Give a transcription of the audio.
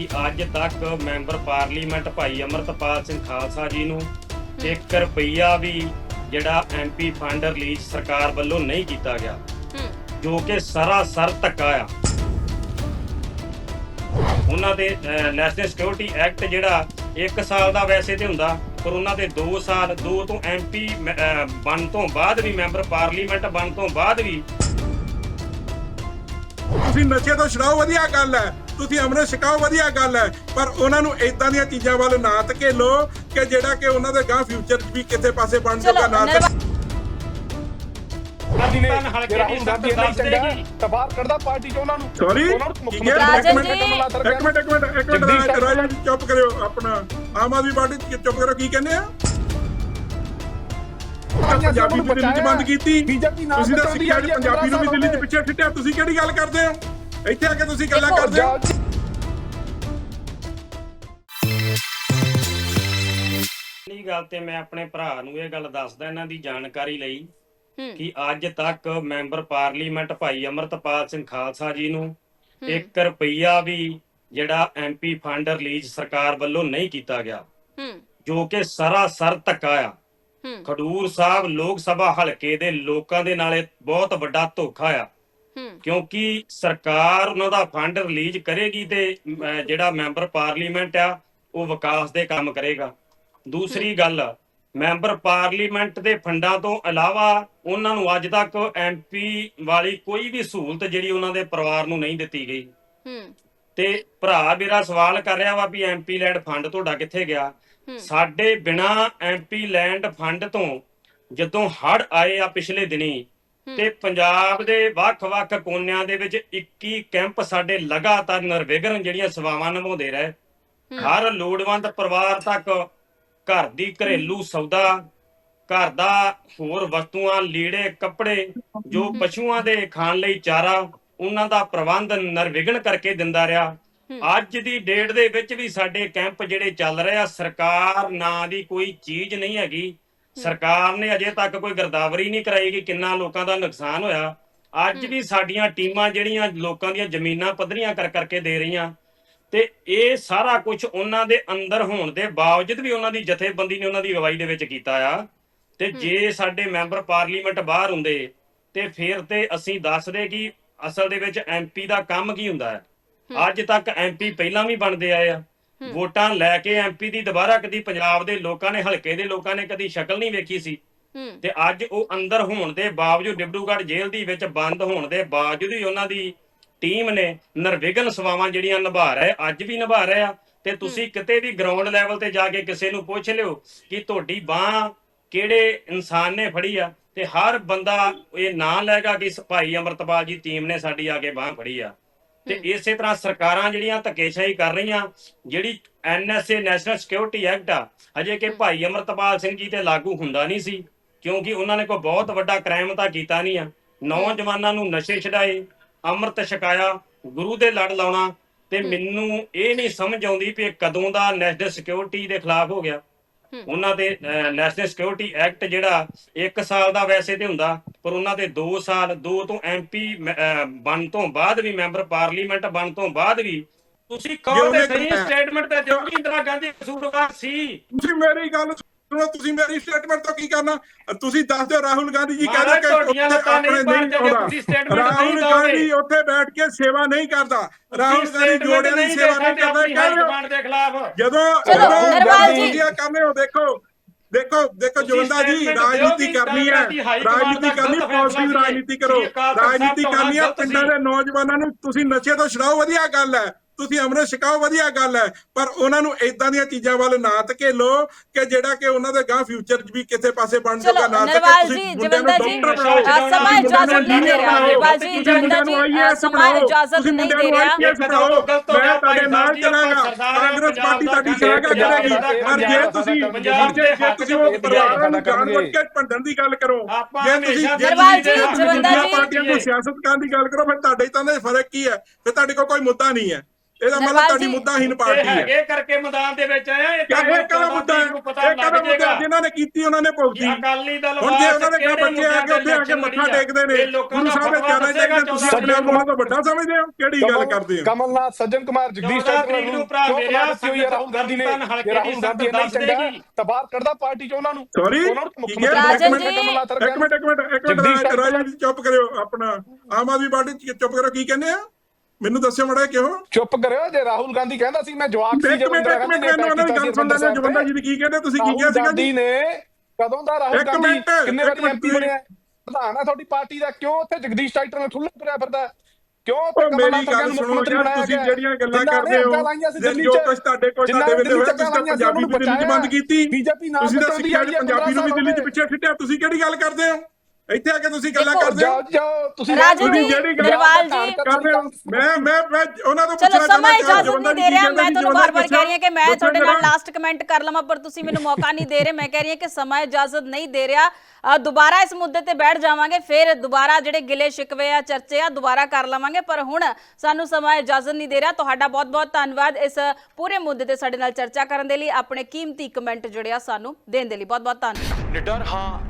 ਕਿ ਅੱਜ ਤੱਕ ਮੈਂਬਰ ਪਾਰਲੀਮੈਂਟ ਭਾਈ ਅਮਰਤਪਾਲ ਸਿੰਘ ਖਾਲਸਾ ਜੀ ਨੂੰ 1 ਰੁਪਈਆ ਵੀ ਜਿਹੜਾ ਐਮਪੀ ਫੰਡ ਰਿਲੀਜ਼ ਸਰਕਾਰ ਵੱਲੋਂ ਨਹੀਂ ਕੀਤਾ ਗਿਆ। ਜੋ ਕਿ ਸਰਾਸਰ ਧੱਕਾ ਆ। ਉਹਨਾਂ ਦੇ ਨੈਸ਼ਨਲ ਸਿਕਿਉਰਿਟੀ ਐਕਟ ਜਿਹੜਾ 1 ਸਾਲ ਦਾ ਵੈਸੇ ਤੇ ਹੁੰਦਾ ਪਰ ਉਹਨਾਂ ਦੇ 2 ਸਾਲ 2 ਤੋਂ ਐਮਪੀ ਬਣ ਤੋਂ ਬਾਅਦ ਵੀ ਮੈਂਬਰ ਪਾਰਲੀਮੈਂਟ ਬਣ ਤੋਂ ਬਾਅਦ ਵੀ ਤੁਸੀਂ ਨਸ਼ੇ ਤੋਂ ਛਡਾਓ ਵਧੀਆ ਗੱਲ ਹੈ। ਤੁਸੀਂ ਅੰਮ੍ਰਿਤ ਛਕਾਓ ਵਧੀਆ ਗੱਲ ਹੈ। ਪਰ ਉਹਨਾਂ ਨੂੰ ਇਦਾਂ ਦੀਆਂ ਚੀਜ਼ਾਂ ਵੱਲ ਨਾ ਧਕੇਲੋ ਕਿ ਜਿਹੜਾ ਕਿ ਉਹਨਾਂ ਦੇ ਗਾਂ ਫਿਊਚਰ 'ਚ ਵੀ ਕਿਸੇ ਪਾਸੇ ਬਣ ਜਾਊਗਾ ਨਾ ਪਾਕਿਸਤਾਨ ਹਲਕੇ ਦੀ ਸੱਤ ਦੱਸ ਦੇਗੀ ਤਾਂ ਬਾਹਰ ਕੱਢਦਾ ਪਾਰਟੀ ਚ ਉਹਨਾਂ ਨੂੰ। ਸੌਰੀ ਇੱਕ। ਮਿੰਟ ਇੱਕ ਮਿੰਟ ਇੱਕ ਮਿੰਟ ਇੱਕ ਮਿੰਟ ਜੀ। ਚੁੱਪ ਕਰਿਓ ਆਪਣਾ ਆਮ ਆਦਮੀ ਪਾਰਟੀ ਚ ਚੁੱਪ ਕਰੋ ਕੀ ਕਹਿੰਦੇ ਆ? ਪੰਜਾਬੀ ਨੂੰ ਦਿੱਲੀ ਚ ਬੰਦ ਕੀਤੀ। ਤੁਸੀਂ ਤਾਂ ਸਿੱਖਿਆ ਪੰਜਾਬੀ ਨੂੰ ਵੀ ਦਿੱਲੀ ਚ ਪਿੱਛੇ ਛੱਡਿਆ ਤੁਸੀਂ ਕਿਹੜੀ ਗੱਲ ਕਰਦੇ ਹੋ? ਇੱਥੇ ਆ ਕੇ ਤੁਸੀਂ ਗੱਲਾਂ ਕਰਦੇ ਹੋ। ਪਹਿਲੀ ਗੱਲ ਤੇ ਮੈਂ ਆਪਣੇ ਭਰਾ ਨੂੰ ਇਹ ਗੱਲ ਦੱਸਦਾ ਇਹਨਾਂ ਦੀ ਜਾਣਕਾਰੀ ਲਈ ਕਿ ਅੱਜ ਤੱਕ ਮੈਂਬਰ ਪਾਰਲੀਮੈਂਟ ਭਾਈ ਅਮਰਤਪਾਲ ਸਿੰਘ ਖਾਲਸਾ ਜੀ ਨੂੰ 1 ਰੁਪਈਆ ਵੀ ਜਿਹੜਾ ਐਮਪੀ ਫੰਡ ਰਿਲੀਜ਼ ਸਰਕਾਰ ਵੱਲੋਂ ਨਹੀਂ ਕੀਤਾ ਗਿਆ। ਜੋ ਕਿ ਸਰਾਸਰ ਧੱਕਾ ਆ। ਖਡੂਰ ਸਾਹਿਬ ਲੋਕ ਸਭਾ ਹਲਕੇ ਦੇ ਲੋਕਾਂ ਦੇ ਨਾਲ ਬਹੁਤ ਵੱਡਾ ਧੋਖਾ ਆ। ਕਿਉਂਕਿ ਸਰਕਾਰ ਉਹਨਾਂ ਦਾ ਫੰਡ ਰਿਲੀਜ਼ ਕਰੇਗੀ ਤੇ ਜਿਹੜਾ ਮੈਂਬਰ ਪਾਰਲੀਮੈਂਟ ਆ ਉਹ ਵਿਕਾਸ ਦੇ ਕੰਮ ਕਰੇਗਾ। ਦੂਸਰੀ ਗੱਲ ਮੈਂਬਰ ਪਾਰਲੀਮੈਂਟ ਦੇ ਫੰਡਾਂ ਤੋਂ ਇਲਾਵਾ ਉਹਨਾਂ ਨੂੰ ਅੱਜ ਤੱਕ ਐਮਪੀ ਵਾਲੀ ਕੋਈ ਵੀ ਸਹੂਲਤ ਜਿਹੜੀ ਉਹਨਾਂ ਦੇ ਪਰਿਵਾਰ ਨੂੰ ਨਹੀਂ ਦਿੱਤੀ ਗਈ। ਹੂੰ। ਤੇ ਭਰਾ ਮੇਰਾ ਸਵਾਲ ਕਰ ਰਿਹਾ ਵਾ ਵੀ ਐਮਪੀ ਲੈਂਡ ਫੰਡ ਤੁਹਾਡਾ ਕਿੱਥੇ ਗਿਆ। ਸਾਡੇ ਬਿਨਾ ਐਮਪੀ ਲੈਂਡ ਫੰਡ ਤੋਂ ਜਦੋਂ ਹੜ ਆਏ ਆ ਪਿਛਲੇ ਦਿਨੀ ਤੇ ਪੰਜਾਬ ਦੇ ਵੱਖ-ਵੱਖ ਕੋਨਿਆਂ ਦੇ ਵਿੱਚ 21 ਕੈਂਪ ਸਾਡੇ ਲਗਾਤਾਰ ਨਿਰਵਿਘਨ ਜਿਹੜੀਆਂ ਸੇਵਾਵਾਂ ਨਿਭਾਉਂਦੇ ਰਹੇ। ਹਰ ਲੋੜਵੰਦ ਪਰਿਵਾਰ ਤੱਕ ਘਰ ਦੀ ਘਰੇਲੂ ਸੌਦਾ ਘਰ ਦਾ ਹੋਰ ਵਸਤੂਆਂ ਲੀੜੇ ਕੱਪੜੇ ਜੋ ਪਸ਼ੂਆਂ ਦੇ ਖਾਣ ਲਈ ਚਾਰਾ ਉਹਨਾਂ ਦਾ ਪ੍ਰਬੰਧ ਨਿਰਵਿਘਨ ਕਰਕੇ ਦਿੰਦਾ ਰਿਹਾ। ਅੱਜ ਦੀ ਡੇਟ ਦੇ ਵਿੱਚ ਵੀ ਸਾਡੇ ਕੈਂਪ ਜਿਹੜੇ ਚੱਲ ਰਹੇ ਆ ਸਰਕਾਰ ਨਾਂ ਦੀ ਕੋਈ ਚੀਜ਼ ਨਹੀਂ ਹੈਗੀ। ਸਰਕਾਰ ਨੇ ਅਜੇ ਤੱਕ ਕੋਈ ਗਰਦਾਵਰੀ ਨਹੀਂ ਕਰਾਈ ਕਿ ਕਿੰਨਾ ਲੋਕਾਂ ਦਾ ਨੁਕਸਾਨ ਹੋਇਆ। ਅੱਜ ਵੀ ਸਾਡੀਆਂ ਟੀਮਾਂ ਜਿਹੜੀਆਂ ਲੋਕਾਂ ਦੀਆਂ ਜ਼ਮੀਨਾਂ ਪੱਧਰੀਆਂ ਕਰ ਕਰਕੇ ਦੇ ਰਹੀਆਂ। ਤੇ ਇਹ ਸਾਰਾ ਕੁਝ ਉਹਨਾਂ ਦੇ ਅੰਦਰ ਹੋਣ ਦੇ ਬਾਵਜੂਦ ਵੀ ਉਹਨਾਂ ਦੀ ਜਥੇਬੰਦੀ ਨੇ ਉਹਨਾਂ ਦੀ ਅਗਵਾਈ ਦੇ ਵਿੱਚ ਕੀਤਾ ਆ। ਤੇ ਜੇ ਸਾਡੇ ਮੈਂਬਰ ਪਾਰਲੀਮੈਂਟ ਬਾਹਰ ਹੁੰਦੇ ਤੇ ਫਿਰ ਤੇ ਅਸੀਂ ਦੱਸਦੇ ਕਿ ਅਸਲ ਦੇ ਵਿੱਚ ਐਮਪੀ ਦਾ ਕੰਮ ਕੀ ਹੁੰਦਾ ਹੈ। ਅੱਜ ਤੱਕ ਐਮਪੀ ਪਹਿਲਾਂ ਵੀ ਬਣਦੇ ਆਏ ਆ। ਵੋਟਾਂ ਲੈ ਕੇ ਐਮਪੀ ਦੀ ਦੁਬਾਰਾ ਕਦੀ ਪੰਜਾਬ ਦੇ ਲੋਕਾਂ ਨੇ ਹਲਕੇ ਦੇ ਲੋਕਾਂ ਨੇ ਕਦੀ ਸ਼ਕਲ ਨਹੀਂ ਵੇਖੀ ਸੀ। ਤੇ ਅੱਜ ਉਹ ਅੰਦਰ ਹੋਣ ਦੇ ਬਾਵਜੂਦ ਡਿਬੜੂਗੜ੍ਹ ਜੇਲ੍ਹ ਦੀ ਵਿੱਚ ਬੰਦ ਹੋਣ ਦੇ ਬਾਵਜੂਦ ਹੀ ਉਹਨਾਂ ਦੀ ਟੀਮ ਨੇ ਨਿਰਵਿਘਨ ਸੇਵਾਵਾਂ ਜਿਹੜੀਆਂ ਨਿਭਾ ਰਹੇ ਅੱਜ ਵੀ ਨਿਭਾ ਰਹੇ ਆ। ਤੇ ਤੁਸੀਂ ਕਿਤੇ ਵੀ ਗਰਾਊਂਡ ਲੈਵਲ ਤੇ ਜਾ ਕੇ ਕਿਸੇ ਨੂੰ ਪੁੱਛ ਲਿਓ ਕਿ ਤੁਹਾਡੀ ਬਾਹ ਕਿਹੜੇ ਇਨਸਾਨ ਨੇ ਫੜੀ ਆ। ਤੇ ਹਰ ਬੰਦਾ ਇਹ ਨਾਂ ਲੈਗਾ ਕਿ ਭਾਈ ਅਮਰਤਪਾਲ ਜੀ ਟੀਮ ਨੇ ਸਾਡੀ ਆ ਕੇ ਬਾਹ ਫੜੀ ਆ। ਤੇ ਇਸੇ ਤਰ੍ਹਾਂ ਸਰਕਾਰਾਂ ਜਿਹੜੀਆਂ ਧੱਕੇਸ਼ਾਹੀ ਕਰ ਰਹੀਆਂ ਜਿਹੜੀ ਐਨਐਸਏ ਨੈਸ਼ਨਲ ਸਿਕਿਉਰਿਟੀ ਐਕਟ ਆ ਅਜੇ ਕਿ ਭਾਈ ਅਮਰਤਪਾਲ ਸਿੰਘ ਜੀ ਤੇ ਲਾਗੂ ਹੁੰਦਾ ਨਹੀਂ ਸੀ ਕਿਉਂਕਿ ਉਹਨਾਂ ਨੇ ਕੋਈ ਬਹੁਤ ਵੱਡਾ ਕ੍ਰਾਈਮ ਤਾਂ ਕੀਤਾ ਨਹੀਂ ਆ। ਨੌਜਵਾਨਾਂ ਨੂੰ ਨਸ਼ੇ ਛਡਾਏ ਅੰਮ੍ਰਿਤ ਛਕਾਇਆ ਗੁਰੂ ਦੇ ਲੜ ਲਾਉਣਾ ਤੇ ਮੈਨੂੰ ਇਹ ਨਹੀਂ ਸਮਝ ਆਉਂਦੀ ਵੀ ਇਹ ਕਦੋਂ ਦਾ ਨੈਸ਼ਨਲ ਸਿਕਿਉਰਿਟੀ ਦੇ ਖਿਲਾਫ ਹੋ ਗਿਆ। ਉਹਨਾਂ ਦੇ ਨੈਸ਼ਨਲ ਸਿਕਿਉਰਿਟੀ ਐਕਟ ਜਿਹੜਾ 1 ਸਾਲ ਦਾ ਵੈਸੇ ਤੇ ਹੁੰਦਾ ਪਰ ਉਹਨਾਂ ਦੇ 2 ਸਾਲ 2 ਤੋਂ ਐਮਪੀ ਬਣ ਤੋਂ ਬਾਅਦ ਵੀ ਮੈਂਬਰ ਪਾਰਲੀਮੈਂਟ ਬਣ ਤੋਂ ਬਾਅਦ ਵੀ ਤੁਸੀਂ ਕਹੋ ਤੇ ਸਹੀ। ਸਟੇਟਮੈਂਟ ਤੇ ਦਿਓ ਕਿ ਇੰਦਰਾ ਗਾਂਧੀ ਕਸੂਰਵਾਰ ਸੀ ਤੁਸੀਂ ਮੇਰੀ ਗੱਲ ਸੁਣੋ ਤੁਸੀਂ ਮੇਰੀ ਸਟੇਟਮੈਂਟ ਤੋਂ ਕੀ ਕਰਨਾ ਤੁਸੀਂ ਦੱਸ ਦਿਓ ਰਾਹੁਲ ਗਾਂਧੀ ਜੀ ਕਹਿੰਦੇ ਕਿ ਨਹੀਂ ਰਾਹੁਲ। ਗਾਂਧੀ ਉੱਥੇ ਬੈਠ ਕੇ ਸੇਵਾ ਨਹੀਂ ਕਰਦਾ ਰਾਹੁਲ ਗਾਂਧੀ ਜੋੜਿਆਂ ਦੀ ਸੇਵਾ ਨਹੀਂ ਕਰਦਾ ਜਦੋਂ ਜਦੋਂ ਨਰਵਾਲ ਜੀ। ਹੋ ਦੇਖੋ ਦੇਖੋ ਦੇਖੋ ਜਵੰਦਾ ਜੀ ਰਾਜਨੀਤੀ ਕਰਨੀ ਹੈ। ਰਾਜਨੀਤੀ ਕਰਨੀ ਪੋਜ਼ਿਟਿਵ ਰਾਜਨੀਤੀ ਕਰੋ। ਰਾਜਨੀਤੀ ਕਰਨੀ ਹੈ ਪਿੰਡਾਂ। ਦੇ ਨੌਜਵਾਨਾਂ ਨੂੰ ਤੁਸੀਂ ਨਸ਼ੇ ਤੋਂ ਛਡਾਓ ਵਧੀਆ ਗੱਲ ਹੈ। ਤੁਸੀਂ ਅੰਮ੍ਰਿਤ ਛਕਾਓ ਵਧੀਆ ਗੱਲ ਹੈ। ਪਰ ਉਹਨਾਂ ਨੂੰ ਇਦਾਂ ਦੀਆਂ ਚੀਜ਼ਾਂ ਵੱਲ ਨਾ ਧਕੇਲੋ ਕਿ ਜਿਹੜਾ ਕਿ ਉਹਨਾਂ ਦੇ ਗਾਂ ਫਿਊਚਰ 'ਚ ਵੀ ਕਿਸੇ ਪਾਸੇ ਬਣ ਜਾਊਗਾ ਨਾ ਨਰਵਾਲ ਤੁਸੀਂ ਜੀ ਮੁੰਡਿਆਂ ਨੂੰ ਜਵੰਦਾ ਜੀ ਡਾਕਟਰ ਬਣਾਓ ਸਮਾਂ ਇਜਾਜ਼ਤ ਨਹੀਂ ਦੇ ਰਿਹਾ। ਨਰਵਾਲ ਜੀ ਜਵੰਦਾ ਜੀ ਸਮਾਂ ਇਜਾਜ਼ਤ ਨਹੀਂ ਦੇ ਰਿਹਾ। ਮੈਂ ਤੁਹਾਡੇ ਨਾਲ ਚਲਾਂਗਾ। ਕਾਂਗਰਸ ਪਾਰਟੀ ਤੁਹਾਡੀ ਸ਼ਲਾਘਾ ਕਰੇਗੀ। ਪਰ ਜੇ ਤੁਸੀਂ ਪੰਜਾਬ ਦੇ ਜੇ ਹੱਕ ਤੁਸੀਂ ਉਹ ਪਰਿਵਾਰਾਂ ਨੂੰ ਜਾਣਬੁੱਝ ਕੇ ਭੰਡਣ ਦੀ ਗੱਲ ਕਰੋ ਜੇ ਤੁਸੀਂ ਨਰਵਾਲ ਜੀ, ਜਵੰਦਾ ਜੀ। ਪਾਰਟੀਆਂ ਨੂੰ ਸਿਆਸਤ ਕਰਨ ਦੀ ਗੱਲ ਕਰੋ ਫਿਰ ਤੁਹਾਡੇ ਤਾਂ ਦੇ ਫ਼ਰਕ ਕੀ ਹੈ? ਫਿਰ ਤੁਹਾਡੇ ਕੋਲ ਕੋਈ ਮੁੱਦਾ ਨਹੀਂ ਹੈ। ਇਹਦਾ ਮਤਲਬ ਤੁਹਾਡੀ ਮੁੱਦਾਹੀਨ ਇਹ ਪਾਰਟੀ ਹੈ। ਹੈਗੇ ਕਰਕੇ ਮੈਦਾਨ ਦੇ ਵਿੱਚ ਆਇਆ ਇਹ ਕਦਾ 14 ਮੁੱਦਾ ਇਹ ਲੱਗ ਮੁੱਦਾ ਜਿਨ੍ਹਾਂ ਨੇ ਕੀਤੀ ਉਹਨਾਂ ਨੇ ਭੁਗਤੀ। ਅਕਾਲੀ ਦਲ ਹੁਣ ਜੇ ਉਹਨਾਂ ਦੇ ਘਰ ਬੱਚੇ ਆ ਕੇ ਉੱਥੇ ਆ ਕੇ ਮੱਥਾ ਟੇਕਦੇ ਨੇ। ਗੁਰੂ ਸਾਹਿਬ ਦੇ ਫਤਵਾ ਚਰਨਾਂ 'ਚ ਦੱਸੇਗਾ ਤੁਸੀਂ 14 ਆਪਣੇ ਆਪ ਨੂੰ। ਵੱਡਾ ਸਮਝਦੇ ਹੋ? ਕਿਹੜੀ ਗੱਲ ਕਰਦੇ ਹੋ? ਕਮਲਨਾਥ ਸੱਜਣ ਕੁਮਾਰ ਜਗਦੀਸ਼ 14 ਚੰਦਰ ਨੂੰ ਭਰਾ ਹੋਈ ਹੈ ਰਾਹੁਲ ਗਾਂਧੀ ਨੇ ਰਾਹੁਲ ਦੀ ਗਾਂਧੀ ਇੰਨਾ ਚੰਗਾ ਹੈ, ਦੱਸ ਤਾਂ ਬਾਹਰ ਕੱਢਦਾ ਪਾਰਟੀ ਚੋਂ ਉਹਨਾਂ ਨੂੰ। ਕਿਹਾ? ਰਾਜਨ ਕਮਲਨਾਥ ਇੱਕ ਮਿੰਟ ਇੱਕ ਮਿੰਟ ਇੱਕ ਜਗਦੀਸ਼ ਮਿੰਟ ਚੰਦਰ ਰਾਜਾ ਜੀ ਚੁੱਪ ਕਰਿਓ। ਆਪਣਾ ਆਮ ਆਦਮੀ ਪਾਰਟੀ ਚ ਚੁੱਪ ਕਰੋ। ਕੀ ਕਹਿੰਦੇ ਆ? ਮੈਨੂੰ ਦੱਸਿਓ ਮੜਾ ਕਿਉਂ? ਚੁੱਪ ਕਰਿਓ ਜੇ ਰਾਹੁਲ ਗਾਂਧੀ ਕਹਿੰਦਾ ਸੀ ਮੈਂ ਜਵਾਬ ਸੀ ਇੱਕ ਮਿੰਟ ਇੱਕ ਮਿੰਟ ਮੈਨੂੰ ਉਹਨਾਂ ਦੀ ਗੱਲ ਸੁਣ ਲੈਣ ਜਵੰਦਾ ਜੀ ਦੀ ਕੀ ਕਹਿੰਦੇ ਤੁਸੀਂ ਕੀ ਕਿਹਾ ਸੀਗਾ ਗਾਂਧੀ ਜੀ? ਨੇ ਕਦੋਂ ਦਾ ਰਾਹੁਲ ਗਾਂਧੀ ਕਿੰਨੇ ਵਾਰੀ ਐਮਪੀ ਬਣਿਆ? ਪ੍ਰਧਾਨ ਆ ਤੁਹਾਡੀ ਪਾਰਟੀ ਦਾ ਕਿਉਂ ਉੱਥੇ ਜਗਦੀਸ਼ ਟਾਈਟਰ ਨਾਲ ਠੁੱਲਾ ਤੁਰਿਆ ਫਿਰਦਾ? ਕਿਉਂ ਉਹ ਮੇਰੀ ਗੱਲ ਨੂੰ ਸੁਣੋ ਤੁਸੀਂ? ਜਿਹੜੀਆਂ ਗੱਲਾਂ ਨੇ ਕਰਦੇ ਹੋ ਜੇ ਜੋ ਕੁਝ ਤੁਹਾਡੇ ਕੋਲ ਤੁਹਾਡੇ ਨੇ ਵੇਲੇ ਹੋਇਆ ਤੁਸੀਂ ਤਾਂ ਪੰਜਾਬੀ ਨੂੰ ਦਿੱਲੀ ਚ ਬੰਦ ਕੀਤੀ। ਬੀਜੇਪੀ ਨਾਲ ਤੁਸੀਂ ਤਾਂ ਸਿੱਖਿਆ ਪੰਜਾਬੀ ਨੂੰ ਵੀ 15 ਦਿੱਲੀ ਚ ਪਿੱਛੇ ਛੱਡਿਆ? ਤੁਸੀਂ ਕਿਹੜੀ ਗੱਲ ਕਰਦੇ ਹੋ? ਇੱਥੇ ਆ ਕੇ ਤੁਸੀਂ ਗੱਲਾਂ ਦੇਖੋ, ਕਰਦੇ ਹੋ। ਜਾਓ ਜਾਓ ਤੁਸੀਂ ਤੁਸੀਂ ਜੀ, ਜਿਹੜੀ ਗੱਲ ਗਰੇਵਾਲ ਜੀ, ਕਰਦੇ ਹੋ। ਮੈਂ ਮੈਂ ਮੈਂ ਉਹਨਾਂ ਤੋਂ ਚਲੋ ਪੁੱਛਣਾ ਸਮਾਂ ਚਾਹੁੰਦਾ ਇਜਾਜ਼ਤ ਨਹੀਂ ਜੀ ਦੇ ਰਿਹਾ ਕੀ ਮੈਂ ਤੁਹਾਨੂੰ ਬਾਰ-ਬਾਰ ਕਹਿ ਰਹੀ ਹਾਂ ਕਿ ਮੈਂ ਤੁਹਾਡੇ ਨਾਲ। ਲਾਸਟ ਕਮੈਂਟ ਕਰ ਲਵਾਂ ਪਰ ਤੁਸੀਂ ਮੈਨੂੰ ਮੌਕਾ ਨਹੀਂ ਦੇ ਰਹੇ ਮੈਂ ਕਹਿ ਰਹੀ ਹਾਂ ਕਿ ਸਮਾਂ ਇਜਾਜ਼ਤ ਨਹੀਂ ਦੇ ਰਿਹਾ। ਅ, ਦੁਬਾਰਾ ਇਸ ਮੁੱਦੇ ਤੇ ਬੈਠ ਜਾਵਾਂਗੇ ਫਿਰ ਦੁਬਾਰਾ ਜਿਹੜੇ ਗਿਲੇ ਸ਼ਿਕਵੇ ਆ ਚਰਚੇ ਆ ਦੁਬਾਰਾ ਕਰ ਲਵਾਂਗੇ ਪਰ ਹੁਣ ਸਾਨੂੰ ਸਮਾਂ ਇਜਾਜ਼ਤ ਨਹੀਂ ਦੇ ਰਿਹਾ। ਤੁਹਾਡਾ ਬਹੁਤ-ਬਹੁਤ ਧੰਨਵਾਦ ਇਸ ਪੂਰੇ ਮੁੱਦੇ ਤੇ ਸਾਡੇ ਨਾਲ ਚਰਚਾ ਕਰਨ ਦੇ ਲਈ ਆਪਣੇ ਕੀਮਤੀ ਕਮੈਂਟ ਜਿਹੜੇ ਆ ਸਾਨੂੰ ਦੇਣ ਦੇ ਲਈ। ਬਹੁਤ-ਬਹੁਤ ਧੰਨਵਾਦ। ਨਿਡਰ ਹਾਂ